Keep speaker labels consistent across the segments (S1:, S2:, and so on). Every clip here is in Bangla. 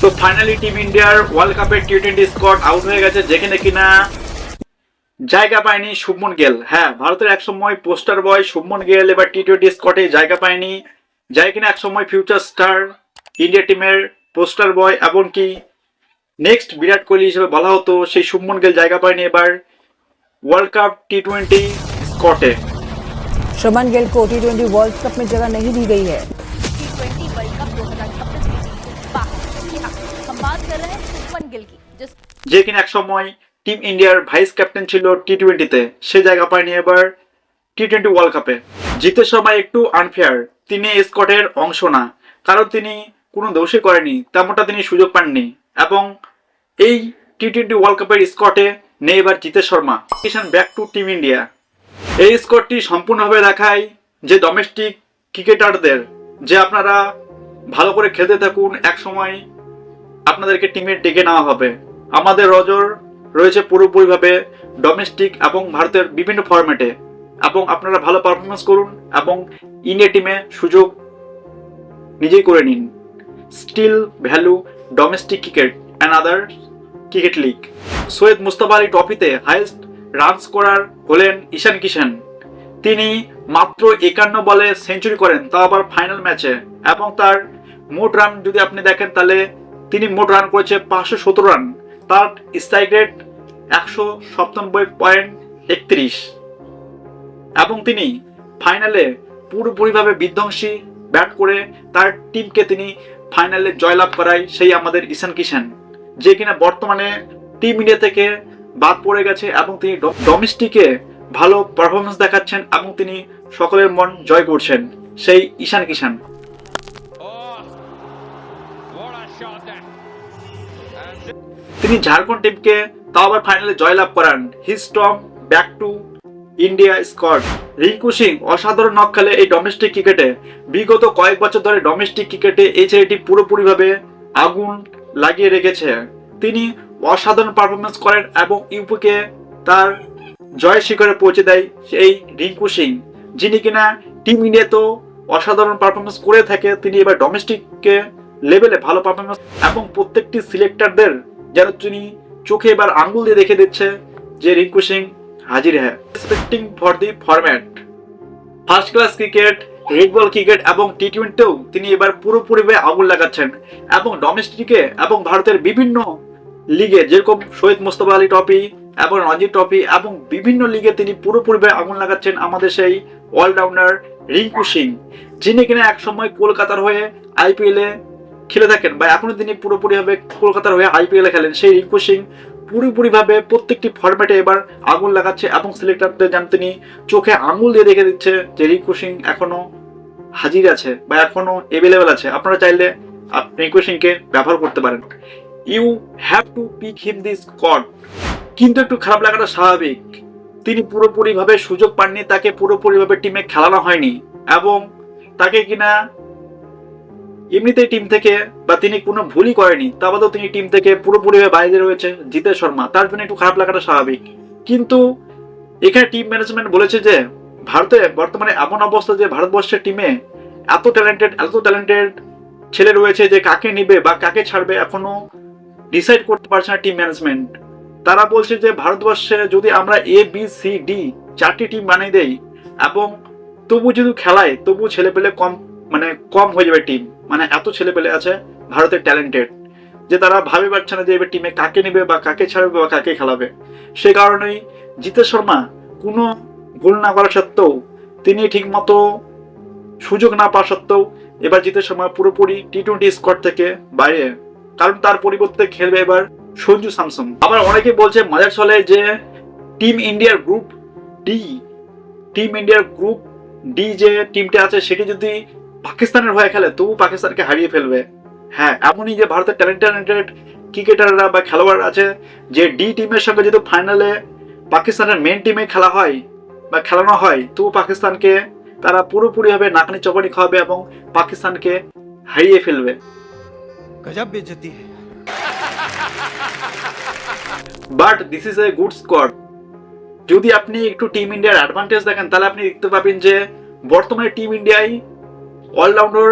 S1: তো ফাইনালি টিম ইন্ডিয়ার ওয়ার্ল্ড কাপের টি টোয়েন্টি স্কোয়াড আউট হয়ে গেছে যেখানে কিনা জায়গা পায়নি শুভমন গেল হ্যাঁ ভারতের একসময় পোস্টার বয় শুভমন গেল এবার টি টোয়েন্টি স্কোয়াডে জায়গা পায়নি যাই কিনা একসময় ফিউচার স্টার ইন্ডিয়া টিমের পোস্টার বয় এমনকি নেক্সট বিরাট কোহলি হিসেবে বলা হতো সেই শুভমন গেল জায়গা পায়নি এবার world cup T twenty স্কটে
S2: Shubman Gill को टी ट्वेंटी वर्ल्ड कप में जगह नहीं दी गई है
S3: कर रहे हैं शुभमन गिल की जिस
S1: যে কিনা একসময় টিম ইন্ডিয়ার ভাইস ক্যাপ্টেন ছিল টি টোয়েন্টিতে সে জায়গা পায়নি এবার টি টোয়েন্টি ওয়ার্ল্ড কাপে জিতের সময় একটু আনফেয়ার তিনি স্কটের অংশ না কারণ তিনি কোনো দোষই করেনি তেমনটা তিনি সুযোগ পাননি এবং এই টি টোয়েন্টি ওয়ার্ল্ড কাপের স্কটে নেই এবার Jitesh Sharma Kishan back to team India এই স্কোরটি সম্পূর্ণভাবে দেখায় যে ডোমেস্টিক ক্রিকেটারদের যে আপনারা ভালো করে খেলতে থাকুন এক সময় আপনাদেরকে টিমে ডেকে নেওয়া হবে। আমাদের রজর রয়েছে পুরোপুরিভাবে ডোমেস্টিক এবং ভারতের বিভিন্ন ফরম্যাটে এবং আপনারা ভালো পারফরমেন্স করুন এবং ইন্ডিয়া টিমে সুযোগ নিজেই করে নিন। Still value domestic cricket and other cricket league Syed Mustafa Ali ট্রফিতে হাইয়েস্ট রান স্কোরার হলেন ঈশান কিষান তিনি মাত্র একান্ন বলে সেঞ্চুরি করেন তা আবার ফাইনাল ম্যাচে এবং তার মোট রান যদি আপনি দেখেন, তাহলে তিনি মোট রান করেছে পাঁচশো সতেরো রান তার স্ট্রাইক রেট একশো সপ্তানব্বই পয়েন্ট একত্রিশ। এবং তিনি ফাইনালে পুরোপুরিভাবে বিধ্বংসী ব্যাট করে তার টিমকে তিনি ফাইনালে জয়লাভ করায় সেই আমাদের ঈশান কিষান যে কিনা বর্তমানে টিম ইন্ডিয়া থেকে বাদ পড়ে গেছে এবং তিনি ডোমেস্টিকে ভালো পারফরমেন্স দেখাচ্ছেন এবং তিনি সকলের মন জয় করছেন সেই ঈশান কিষান তিনি ঝাড়খণ্ড টিমকে তাও আবার ফাইনালে জয়লাভ করান। His strong back to India squad Rinku Singh, অসাধারণ নক খেলে এই ডোমেস্টিক ক্রিকেটে বিগত কয়েক বছর ধরে ডোমেস্টিক ক্রিকেটে এই ছেলেটি পুরোপুরিভাবে আগুন লাগিয়ে রেখেছে। তিনি অসাধারণ পারফরমেন্স করেন এবং ইউপিকে তার জয় শিখরে পৌঁছে দেয় সেই রিঙ্কু সিং। যিনি কিনা টিম ইন্ডিয়াতেও অসাধারণ পারফরমেন্স করে থাকে, তিনি এবার ডোমেস্টিককে লেভেলে ভালো পারফরমেন্স এবং প্রত্যেকটি সিলেক্টরদের যেন তিনি চোখে এবার আঙ্গুল দিয়ে দেখে দিচ্ছে যে রিঙ্কু সিং হাজির হ্যাঁ। For the format first class cricket red ball cricket এবং টি টোয়েন্টিতেও তিনি এবার পুরোপুরিভাবে আগুন লাগাচ্ছেন এবং ডোমেস্টিকে এবং ভারতের বিভিন্ন লিগে যেরকম শহীদ মোস্তফা আলী ট্রফি এবং রঞ্জি ট্রফি এবং বিভিন্ন লিগে তিনি পুরোপুরিভাবে আগুন লাগাচ্ছেন আমাদের সেই অলরাউন্ডার রিঙ্কু সিং, যিনি কিনা একসময় কলকাতার হয়ে আইপিএলে খেলে থাকেন বা এখনও তিনি পুরোপুরিভাবে কলকাতার হয়ে আইপিএলে খেলেন, সেই রিঙ্কু সিং পুরোপুরিভাবে প্রত্যেকটি ফরম্যাটে এবার আগুন লাগাচ্ছে এবং সিলেক্টরদের যেন তিনি চোখে আঙুল দিয়ে দেখে দিচ্ছে যে রিঙ্কু সিং এখনও হাজির আছে বা এখনও এভেলেবেল আছে। আপনারা চাইলে রিঙ্কু সিংকে ব্যবহার করতে পারেন। You have to pick him this code কিন্তু একটু খারাপ লাগাটা স্বাভাবিক। তিনি পুরোপুরিভাবে সুযোগ পাননি, তাকে পুরোপুরিভাবে টিমে খেলানো হয়নি এবং তাকে কিনা এমনিতেই টিম থেকে বা তিনি কোনো ভুলই করেনি, তা বাদেও তিনি টিম থেকে পুরোপুরিভাবে বাইরে রয়েছে জিতে শর্মা। তার জন্য একটু খারাপ লাগাটা স্বাভাবিক। কিন্তু এখানে টিম ম্যানেজমেন্ট বলেছে যে, ভারতে বর্তমানে এমন অবস্থা যে ভারতবর্ষের টিমে এত ট্যালেন্টেড এত ট্যালেন্টেড ছেলে রয়েছে যে কাকে নিবে বা কাকে ছাড়বে এখনও ডিসাইড করতে পারছে না টিম ম্যানেজমেন্ট তারা বলছে যে, ভারতবর্ষে যদি আমরা এ বি সি ডি চারটি টিম বানিয়ে দেই এবং তবু যদি খেলায় তবু ছেলে পেলে কম মানে কম হয়ে যাবে টিম মানে এত ছেলে পেলে আছে ভারতের ট্যালেন্টেড যে তারা ভাবে পারছে না যে এবার টিমে কাকে নেবে বা কাকে ছাড়বে বা কাকে খেলাবে। সে কারণেই জিতেশ শর্মা কোনো ভুল না করা সত্ত্বেও তিনি ঠিকমতো সুযোগ না পাওয়া সত্ত্বেও এবার জিতে শর্মা পুরোপুরি টি টোয়েন্টি স্কোয়াড থেকে বাইরে। কারণ তার পরিবর্তে খেলবে এবার সঞ্জু স্যামসন আবার অনেকে বলছে মজার চলে যে টিম ইন্ডিয়ার গ্রুপ ডি টিম ইন্ডিয়ার গ্রুপ ডি যে টিমটা আছে, সেটি যদি পাকিস্তানের হয়ে খেলে তবু পাকিস্তানকে হারিয়ে ফেলবে। হ্যাঁ এমনই যে ভারতের ট্যালেন্টেড ক্রিকেটাররা বা খেলোয়াড় আছে যে ডি টিমের সঙ্গে যদি ফাইনালে পাকিস্তানের মেন টিমে খেলা হয় বা খেলানো হয় তবু পাকিস্তানকে তারা পুরোপুরিভাবে নাকানি চপানি খাওয়াবে এবং পাকিস্তানকে হারিয়ে ফেলবে। But this is a good squad যদি আপনি একটু টিম ইন্ডিয়ার অ্যাডভান্টেজ দেখেন তাহলে আপনি দেখতে পাবেন যে বর্তমানে টিম ইন্ডিয়ায় অলরাউন্ডার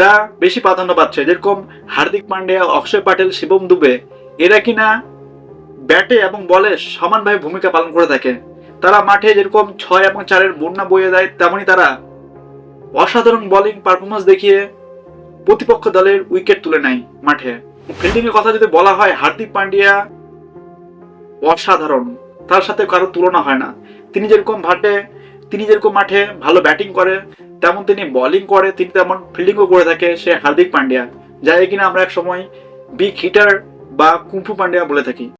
S1: রা বেশি প্রাধান্য পাচ্ছে। যেরকম হার্দিক পান্ডিয়া অক্ষয় পাটেল, শিবম দুবে, এরা কিনা ব্যাটে এবং বলে সমানভাবে ভূমিকা পালন করে থাকে। তারা মাঠে যেরকম ছয় এবং চারের বন্যা বইয়ে দেয়, তেমনই তারা অসাধারণ বোলিং পারফরমেন্স দেখিয়ে প্রতিপক্ষ দলের উইকেট তুলে নেয় মাঠে। ফিল্ডিং এর কথা যদি বলা হয়, হার্দিক পান্ডিয়া অসাধারণ। তার সাথে কারও তুলনা হয় না। তিনি যেরকম ভাটে, তিনি যেরকম মাঠে ভালো ব্যাটিং করে তেমন তিনি বলিং করে, তিনি তেমন ফিল্ডিংও করে থাকে, সে হার্দিক পান্ডিয়া। যাই কিনা আমরা এক সময় বিগ হিটার বা কুম্ফু পান্ডিয়া বলে থাকি।